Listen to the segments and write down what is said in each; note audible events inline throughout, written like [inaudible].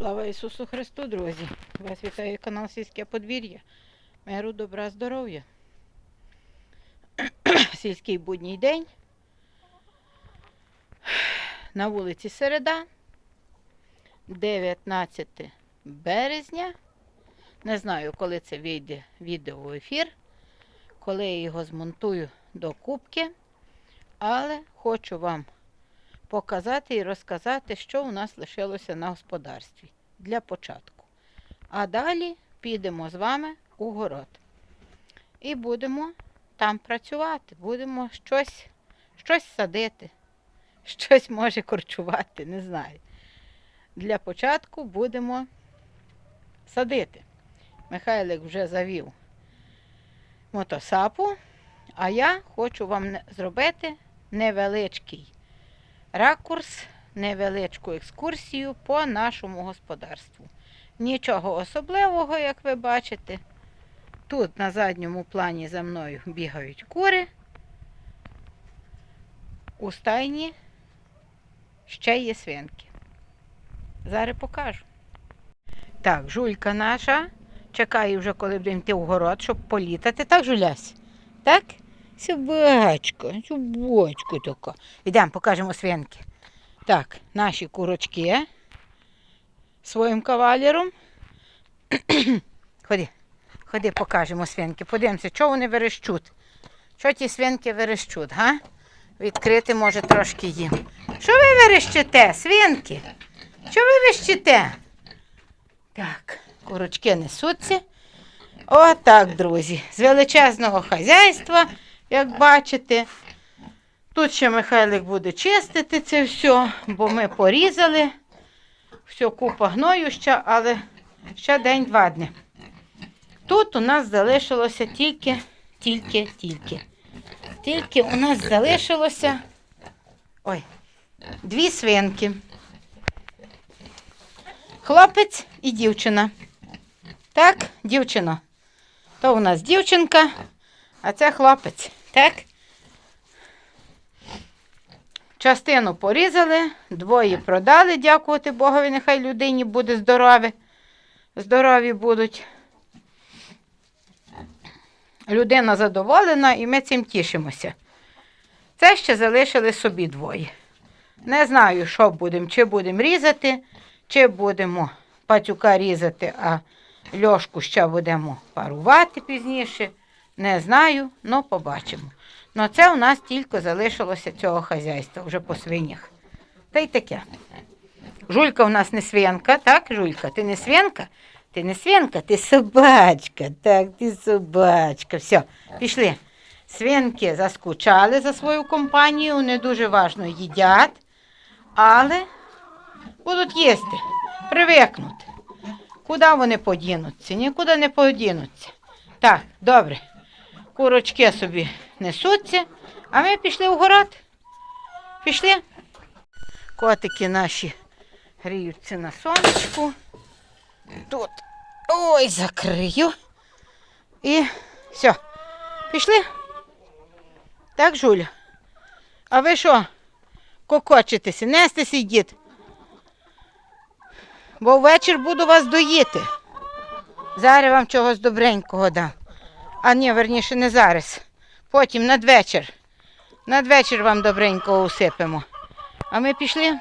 Слава Ісусу Христу, друзі! Вас вітає канал Сільське подвір'я. Миру, добра, здоров'я. [clears throat] Сільський будній день. На вулиці Середа, 19 березня. Не знаю, коли це вийде відео в ефір, коли я його змонтую до кубки, але хочу вам показати і розказати, що у нас лишилося на господарстві для початку. А далі підемо з вами у город. І будемо там працювати, будемо щось, щось садити, щось може корчувати, не знаю. Для початку будемо садити. Михайлик вже завів мотосапу, а я хочу вам зробити невеличкий ракурс, невеличку екскурсію по нашому господарству. Нічого особливого, як ви бачите. Тут на задньому плані за мною бігають кури. У стайні ще є свинки. Зараз покажу. Так, жулька наша чекає вже, коли будемо йти в город, щоб політати. Так, жулясь? Так? Собачка, собачка така. Ідемо, покажемо свинки. Так, наші курочки своїм кавалером. Ходи, ходи, покажемо свинки. Подивимося, що вони верещуть. Що ті свинки верещуть, га? Відкрити може трошки їм. Що ви верещите, свинки? Що ви верещите? Так, курочки несуться. Отак, друзі. З величезного хазяйства, як бачите. Тут ще Михайлик буде чистити це все, бо ми порізали. Все, купа гною ще, але ще день-два дні. Тут у нас залишилося тільки, тільки, тільки. Тільки у нас залишилося ой, дві свинки. Хлопець і дівчина. Так, дівчина. То у нас дівчинка, а це хлопець. Так? Частину порізали, двоє продали, дякувати Богові, нехай людині буде здорові. Здорові будуть. Людина задоволена і ми цим тішимося. Це ще залишили собі двоє. Не знаю, що будемо, чи будемо різати, чи будемо пацюка різати, а льошку ще будемо парувати пізніше. Не знаю, але побачимо. Ну це у нас тільки залишилося цього хазяйства вже по свинях. Та й таке. Жулька у нас не свинка, так, Жулька? Ти не свинка? Ти не свинка, ти собачка. Так, ти собачка. Все, пішли. Свинки заскучали за свою компанію, не дуже важно їдять, але будуть їсти, привикнуть. Куди вони подінуться? Нікуди не подінуться. Так, добре. Курочки собі несуться, а ми пішли в город. Пішли. Котики наші гріються на сонечку. Тут. Ой, закрию. І все. Пішли. Так, Жуля? А ви що? Кокочитеся, нестеся йдіть. Бо ввечір буду вас доїти. Зараз вам чогось добренького дам. А ні, верніше, не зараз. Потім надвечір. Надвечір вам добренького усипемо. А ми пішли.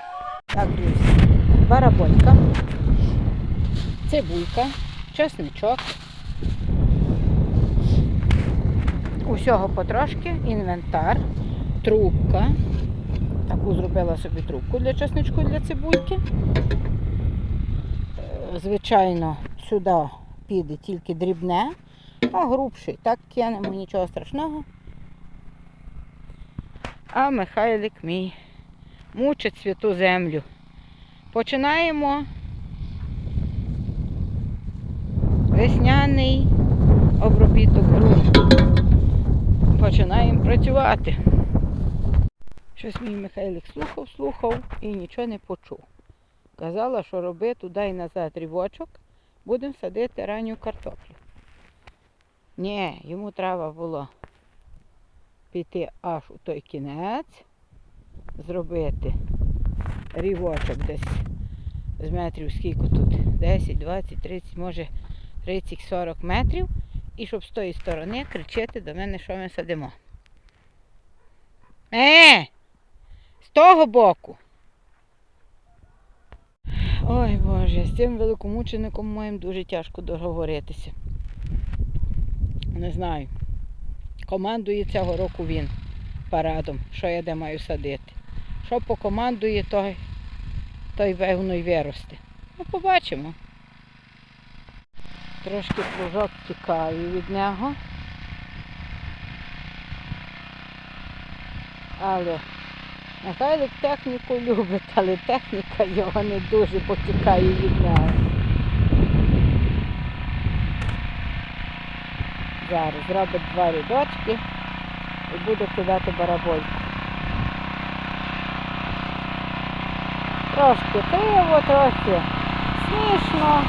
Так, друзі. Бараболька, цибулька, чесничок. Усього потрошки, інвентар, трубка. Таку зробила собі трубку для чесничку для цибульки. Е, Звичайно, сюди піде тільки дрібне, а грубший. Так кинемо, нічого страшного. А Михайлик мій мучить святу землю. Починаємо весняний обробіток ґрунту. Починаємо працювати. Щось мій Михайлик слухав, слухав і нічого не почув. Казала, що роби туди і назад рівочок, будемо садити ранню картоплю. Ні, йому треба було піти аж у той кінець, зробити рівочок десь з метрів скільки тут? 10, 20, 30, може 30, 40 метрів. І щоб з тої сторони кричати до мене, що ми садимо. Е! З того боку. Ой Боже, з цим великомучеником моїм дуже тяжко договоритися. Не знаю. Командує цього року він парадом, що я де маю садити. Що покомандує, той, той певно й виросте. Ну, побачимо. Трошки плужок тікає від нього. Але Михайлик техніку любить, але техніка його не дуже потікає від нього. Зараз зробить два рядочки і буде кидати барабольку. Трошки криво, трохи смішно.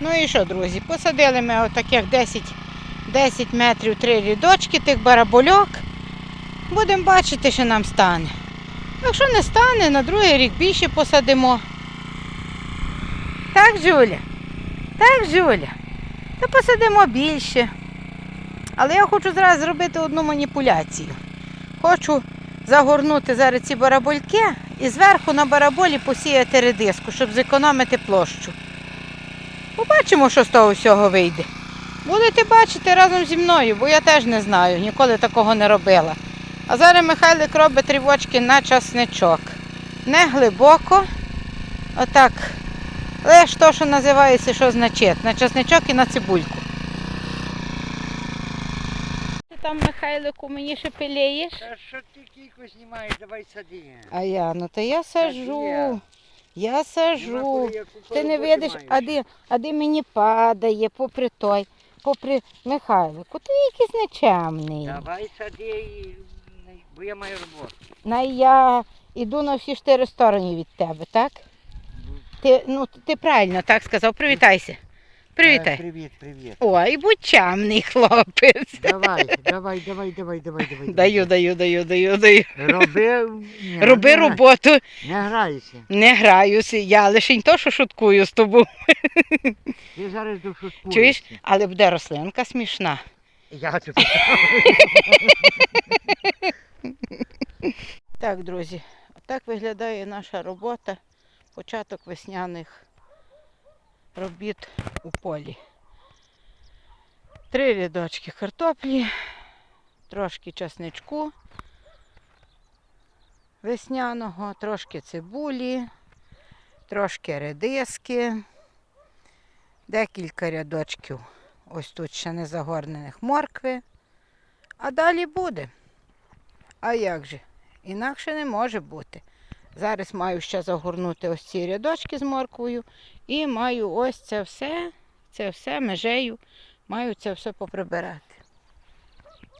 Ну і що, друзі, посадили ми отаких 10, 10 метрів три рядочки тих барабольок. Будемо бачити, що нам стане. Якщо не стане, на другий рік більше посадимо. Так, Жуля? Так, Жуля? Та посадимо більше. Але я хочу зараз зробити одну маніпуляцію. Хочу загорнути зараз ці барабольки і зверху на бараболі посіяти редиску, щоб зекономити площу. Побачимо, що з того всього вийде. Будете бачити разом зі мною, бо я теж не знаю, ніколи такого не робила. А зараз Михайлик робить тривочки на часничок. Не глибоко, отак. Лиш то, що називається, що значить, на часничок і на цибульку. Ти там, Михайлику, мені ще пилієш? Та що ти кілько знімаєш, давай сади. А я, ну то я сажу. я. Я Нема сажу. коли, Ти не видиш, а де, а де мені падає, попри той, попри Михайлику, ти якийсь нечемний. Давай сади, і- бо я маю роботу. На я йду на всі чотири сторони від тебе, так? Ти, ну, ти правильно так сказав. Привітайся. Е, Привітай. Привіт, привіт. Ой, будь чемний хлопець. Давай, давай, давай, давай, давай, давай. Даю, даю, даю, даю, даю. Роби, ні, Роби не, роботу, Не грайся. не граюся. Я лише то, що шуткую з тобою. Ти зараз дошуткуєшся. Чуєш? Але буде рослинка смішна. Я тебе. Так, друзі, так виглядає наша робота, початок весняних робіт у полі. Три рядочки картоплі, трошки часничку весняного, трошки цибулі, трошки редиски, декілька рядочків ось тут ще не загорнених моркви. А далі буде. А як же? Інакше не може бути. Зараз маю ще загорнути ось ці рядочки з морквою і маю ось це все, це все межею, маю це все поприбирати.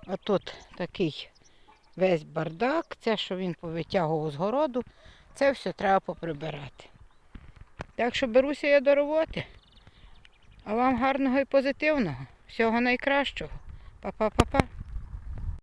А тут такий весь бардак, це, що він повитягував з городу, це все треба поприбирати. Так що беруся я до роботи. А вам гарного і позитивного. Всього найкращого. Па-па-па-па.